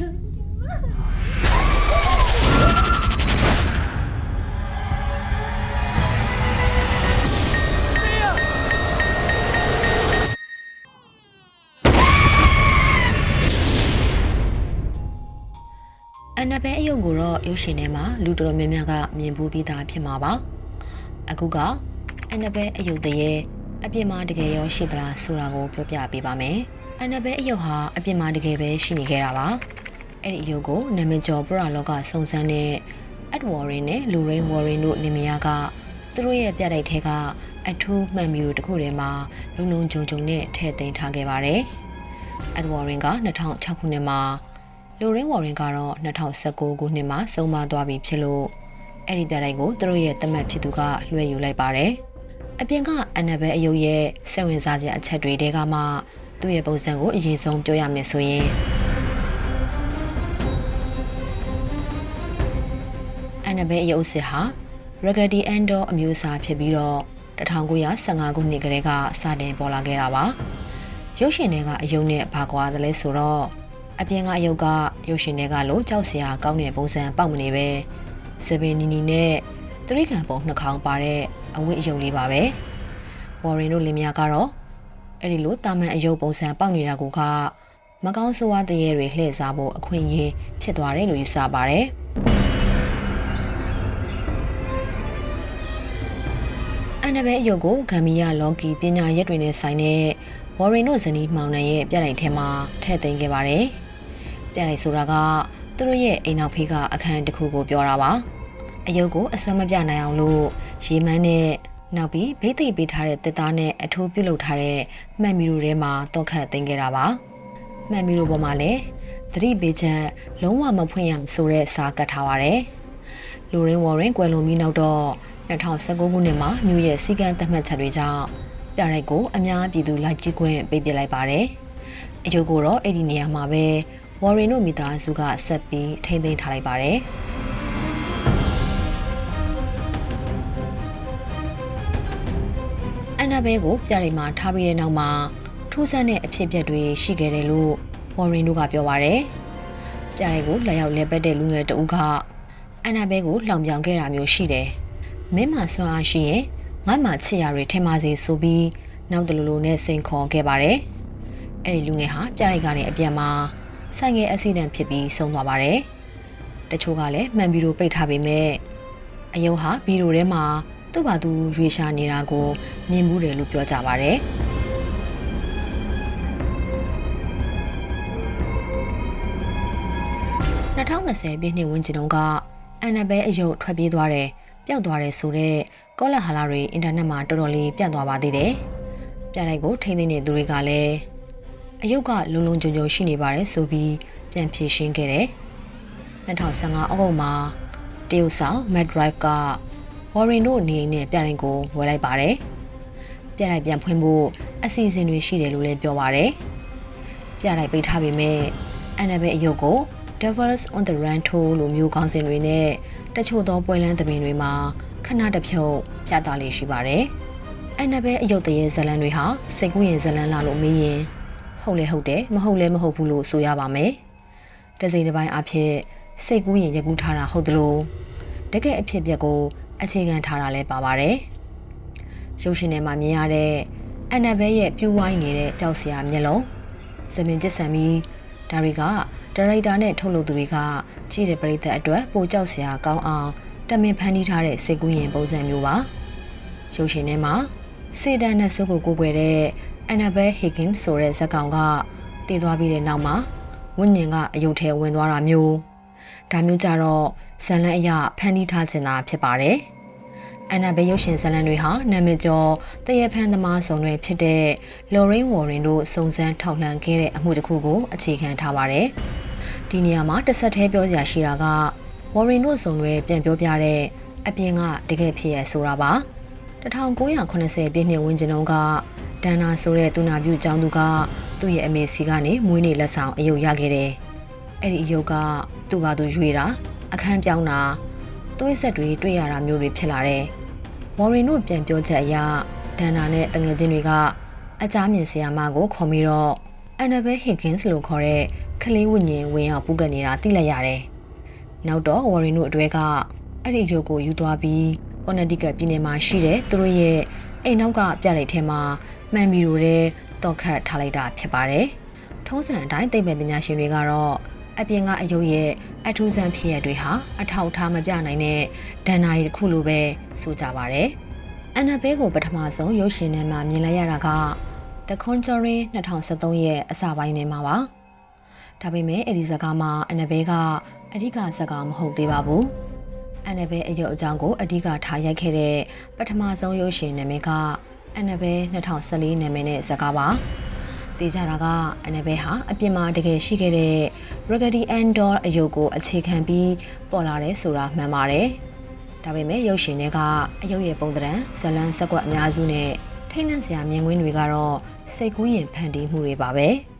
အန်နဘဲအယုံကိုတော့ရုပ်ရှင်ထဲမှာလူတော်တော်များများကမြင်ဘူးပြီးသားဖြစ်မှာပါအခုကအန်နဘဲအယုံတရေအပြစ်မှာတကယ်ရောရှိသလားဆိုတာကိုပြောပြပေးပါမယ်အန်နဘဲအယုံဟာအပြစ်မှာတကယ်ပဲရှိနေခဲ့တာပါ အဲ့ဒီအယုံကိုနာမည်ကျော်ပရလောကစုံစမ်းတဲ့အက်ဒဝေါ်ရင်နဲ့လူရိန်ဝေါ်ရင်တို့နေမယားကသူတို့ရဲ့ပြတိုက်ထဲကအထူးမှန်မီတို့တခုထဲမှာလုံလုံဂျုံဂျုံနဲ့ထည့်သိမ်းထားခဲ့ပါတယ်အက်ဒဝေါ်ရင်က2006ခုနှစ်မှာလိုရင်းဝေါ်ရင်ကတော့2019ခုနှစ်မှာဆုံးမသွားပြီဖြစ်လို့အဲ့ဒီပြတိုင်းကိုသူတို့ရဲ့တမတ်ဖြစ်သူကလွှဲယူလိုက်ပါတယ်။အပြင်ကအန်နဘဲအယုတ်ရဲ့စိတ်ဝင်စားစရာအချက်တွေတဲကမှသူ့ရဲ့ပုံစံကိုအရင်ဆုံးပြောရမယ်ဆိုရင် န်နဘဲအယုတ်စစ်ဟာ Raggedy Ann အမျိုးအစားဖြစ်ပြီးတော့1915ခုနှစ်ကတည်းကစတင်ပေါ်လာခဲ့တာပါ။ရုပ်ရှင်တွေကအယုတ်နဲ့ဘာကွာသလဲဆိုတော့အပြင်ကအယုတ်ကရုပ်ရှင်တွေကလို့ကြောက်စရာကောင်းတဲ့ပုံစံပေါက်မနေပဲစပင်နီနီနဲ့သရိကန်ပုံနှခေါင်းပါတဲ့အဝတ်အယုတ်လေးပါပဲဝေါ်ရင်တို့လင်မယားကတော့အဲ့ဒီလိုတာမန်အယုတ်ပုံစံပေါက်နေတာကမကောင်းဆိုးဝါးတရေတွေလှည့်စားဖို့အခွင့်အရေးဖြစ်သွားတယ်လို့ယူဆပါတယ် န်နဘဲအယုတ်ကိုဂမ်ဘီယာလော်ကီပညာရက်တွေနဲ့ဆိုင်တဲ့ဝေါ်ရင်တို့ဇနီးမှောင်နှံရဲ့ပြတိုင်ထဲမှာထည့်သိမ်းခဲ့ပါတယ်။ပြတိုင်ဆိုတာကသူတို့ရဲ့အိမ်နောက်ဖေးကအခန်းတစ်ခုကိုပြောတာပါ။အယုတ်ကိုအစွမ်းမပြနိုင်အောင်လို့ရေမန်းနဲ့နောက်ပြီးဗိသိက်ပေးထားတဲ့တစ်သားနဲ့အထိုးပြုတ်လုပ်ထားတဲ့မှတ်မီတို့ထဲမှာတောက်ခတ်သိမ်းခဲ့တာပါ။မှတ်မီတို့ပေါ်မှာလည်းသတိပေးချက်လုံးဝမဖွင့်ရဆိုတဲ့စာကတ်ထားပါတယ်။လူရင်းဝေါ်ရင်ကွယ်လွန်ပြီးနောက်တော့ 2019ခုနှစ်မှာမြို့ရဲ့စီကံသတ်မှတ်ချက်တွေကြောင့်ပြရိုက်ကိုအများပြည်သူလိုက်ကြည့်ခွင့်ပေးပြလိုက်ပါတယ်။အကျိုးကိုတော့အဲ့ဒီနေရာမှာပဲဝေါ်ရင်တို့မိသားစုကဆက်ပြီးထိမ့်သိမ်းထားလိုက်ပါတယ်။အန်နာဘဲကိုပြရိုက်မှာထားပြီးတဲ့နောက်မှာထူးဆန်းတဲ့အဖြစ်အပျက်တွေရှိခဲ့တယ်လို့ဝေါ်ရင်တို့ကပြောပါတယ်။ပြရိုက်ကိုလက်ရောက်လဲပတ်တဲ့လူငယ်တဦးကအန်နာဘဲကိုလောင်ပြောင်ခဲ့တာမျိုးရှိတယ်။ မင်းမဆွမ်းအားရှိရင်ငါ့မှာချစ်ရတွေထင်ပါစေဆိုပြီးနောက်တလူလူနဲ့စိန်ခေါ်ခဲ့ပါတယ်။အဲ့ဒီလူငယ်ဟာပြရိုက်ကနေအပြန်မှာဆိုင်ငယ်အက်ဆီဒန့်ဖြစ်ပြီးဆုံးသွားပါတယ်။တချို့ကလည်းမှန်ဘီရိုပိတ်ထားပေမဲ့အယုံဟာဘီရိုထဲမှာသူ့ဘာသူရွေရှာနေတာကိုမြင်မှုတယ်လို့ပြောကြပါတယ်။2020ပြည့်နှစ်ဝန်းကျင်တုန်းကအန်နဘဲအယုတ်ထွက်ပြေးသွားတယ် ပျောက်သွားတယ်ဆိုတော့ကောလာဟာလာတွေအင်တာနက်မှာတော်တော်လေးပြန့်သွားပါသေးတယ်။ပြလိုက်ကိုထိန်းသိမ်းနေသူတွေကလည်းအယုတ်ကလုံလုံခြုံခြုံရှိနေပါတယ်ဆိုပြီးပြန်ဖြေရှင်းခဲ့တယ်။2015အောက်တိုဘာမှာတရုတ်ဆောင် Mad Drive က Warren တို့နေအိမ်နဲ့ပြလိုက်ကိုဝယ်လိုက်ပါတယ်။ပြလိုက်ပြန်ဖွင့်ဖို့အစီအစဉ်တွေရှိတယ်လို့လည်းပြောပါတယ်။ပြလိုက်ပိတ်ထားပေမဲ့အန်နဘဲအယုတ်ကို Devils on the Run ထိုးလိုမျိုးခေါင်းစဉ်တွေနဲ့ တချို့သောပွဲလန်းသမင်တွေမှာခဏတစ်ဖြုတ်ပြသလေးရှိပါတယ်။အန်နဘဲအယုတ်တရေဇလန်တွေဟာစိတ်ကူးရင်ဇလန်လာလို့မေးရင်ဟုတ်လဲဟုတ်တယ်မဟုတ်လဲမဟုတ်ဘူးလို့ဆိုရပါမယ်။တစိမ့်တစ်ပိုင်းအဖြစ်စိတ်ကူးရင်ရကူးထားတာဟုတ်တယ်လို့တကယ်အဖြစ်ပြက်ကိုအခြေခံထားတာလည်းပါပါတယ်။ရုပ်ရှင်ထဲမှာမြင်ရတဲ့အန်နဘဲရဲ့ပြူးဝိုင်းနေတဲ့ကြောက်စရာမျက်လုံးစမင်ကျစ်ဆန်ပြီးဒါတွေက ဒါရိုက်တာနဲ့ထုတ်လုပ်သူတွေကကြည့်တဲ့ပရိသတ်အတွက်ပိုကြောက်စရာကောင်းအောင်တမင်ဖန်တီးထားတဲ့စိတ်ကူးရင်ပုံစံမျိုးပါရုပ်ရှင်ထဲမှာစေတန်နဲ့ဆုပ်ကိုကိုွယ်တဲ့ Annabelle Higgins ဆိုတဲ့ဇာတ်ကောင်ကတည်သွားပြီးတဲ့နောက်မှာဝိညာဉ်ကအယုတ်ထဲဝင်သွားတာမျိုးဒါမျိုးကြတော့ဇလန်အရဖန်တီးထားခြင်းသာဖြစ်ပါတယ်အန်နာဘေးရုပ်ရှင်ဇာတ်လမ်းတွေဟာနာမည်ကျော်တရဖန်သမားဆောင်တွေဖြစ်တဲ့ Lorraine Warren တို့စုံစမ်းထောက်လှမ်းခဲ့တဲ့အမှုတစ်ခုကိုအခြေခံထားပါတယ်။ ဒီနေရာမှာတစ်ဆက်တည်းပြောစရာရှိတာကဝေါ်ရင်တို့စုံတွေပြန်ပြောပြတဲ့အပြင်ကတကယ်ဖြစ်ရဆိုတာပါ1980ပြည့်နှစ်ဝန်းကျင်တုန်းကဒန်နာဆိုတဲ့သူနာပြုကျောင်းသူကသူ့ရဲ့အမေစီကနေမွေးနေ့လက်ဆောင်အယုတ်ရခဲ့တယ်အဲ့ဒီအယုတ်ကသူ့ဘာသူရွေတာအခန်းပြောင်းတာသွေးဆက်တွေတွေ့ရတာမျိုးတွေဖြစ်လာတယ်ဝေါ်ရင်တို့ပြန်ပြောချက်အရဒန်နာနဲ့တငယ်ချင်းတွေက အကြမ်းမြင်ဆရာမကိုခေါ်ပြီးတော့ Annabelle Higgins လို့ခေါ်တဲ့ခလေးဝိညာဉ်ဝင်ရောက်ပူးကပ်နေတာသိလိုက်ရတယ်။နောက်တော့ဝါရင်တို့အတွဲကအဲ့ဒီရုပ်ကိုယူသွားပြီးကော်နတီကပြည်နယ်မှာရှိတဲ့သူတို့ရဲ့အိမ်နောက်ကပြတဲ့ထဲမှာမှန်မီတို့တဲ့တော့ခတ်ထားလိုက်တာဖြစ်ပါတယ်။ထုံးစံအတိုင်းသိပ္ပံပညာရှင်တွေကတော့အပြင်ကအယုတ်ရဲ့အထူးဆန်းဖြစ်ရတွေဟာအထောက်ထားမပြနိုင်တဲ့ဒဏ္ဍာရီတစ်ခုလိုပဲဆိုကြပါတယ်။အန်နာဘဲကိုပထမဆုံးရုပ်ရှင်ထဲမှာမြင်လိုက်ရတာက The Conjuring 2013ရဲ့အစပိုင်းထဲမှာပါ။ဒါပေမဲ့အဲ့ဒီဇာတ်ကားမှာအန်နာဘဲကအဓိကဇာတ်ကားမဟုတ်သေးပါဘူး။အန်နာဘဲအယုတ်အကြောင်းကိုအဓိကထားရိုက်ခဲ့တဲ့ပထမဆုံးရုပ်ရှင်နာမည်ကအန်နာဘဲ2014နာမည်နဲ့ဇာတ်ကားပါ။တေးကြတာကအန်နာဘဲဟာအပြင်မှာတကယ်ရှိခဲ့တဲ့ Raggedy Ann doll အယုတ်ကိုအခြေခံပြီးပေါ်လာတယ်ဆိုတာမှန်ပါတယ်။ဒါပေမဲ့ရုပ်ရှင်တွေကအယုတ်ရဲ့ပုံသဏ္ဍာန်ဇလန်စက်ကွက်အများစုနဲ့ထိတ်လန့်စရာမြင်ကွင်းတွေကတော့ စိတ်ကူးရင်ဖန်တီးမှုတွေပါပဲ။